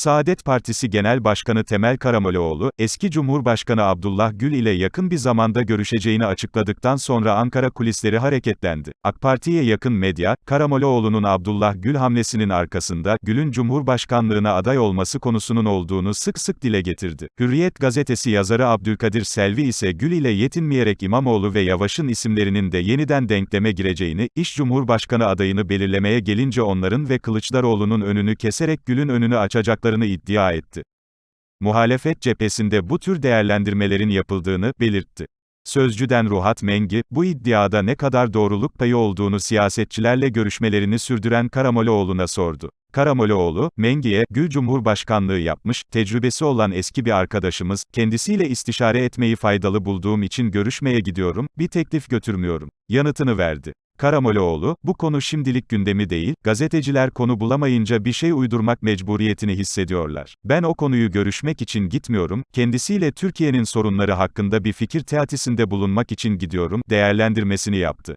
Saadet Partisi Genel Başkanı Temel Karamollaoğlu, eski Cumhurbaşkanı Abdullah Gül ile yakın bir zamanda görüşeceğini açıkladıktan sonra Ankara kulisleri hareketlendi. AK Parti'ye yakın medya, Karamollaoğlu'nun Abdullah Gül hamlesinin arkasında, Gül'ün Cumhurbaşkanlığına aday olması konusunun olduğunu sık sık dile getirdi. Hürriyet gazetesi yazarı Abdülkadir Selvi ise Gül ile yetinmeyerek İmamoğlu ve Yavaş'ın isimlerinin de yeniden denkleme gireceğini, iş Cumhurbaşkanı adayını belirlemeye gelince onların ve Kılıçdaroğlu'nun önünü keserek Gül'ün önünü açacaklarını iddia etti. Muhalefet cephesinde bu tür değerlendirmelerin yapıldığını belirtti. Sözcüden Ruhat Mengi, bu iddiada ne kadar doğruluk payı olduğunu siyasetçilerle görüşmelerini sürdüren Karamollaoğlu'na sordu. Karamollaoğlu, Mengi'ye, Gül Cumhurbaşkanlığı yapmış, tecrübesi olan eski bir arkadaşımız, kendisiyle istişare etmeyi faydalı bulduğum için görüşmeye gidiyorum, bir teklif götürmüyorum. Yanıtını verdi. Karamollaoğlu, bu konu şimdilik gündemi değil, gazeteciler konu bulamayınca bir şey uydurmak mecburiyetini hissediyorlar. Ben o konuyu görüşmek için gitmiyorum, kendisiyle Türkiye'nin sorunları hakkında bir fikir teatisinde bulunmak için gidiyorum, değerlendirmesini yaptı.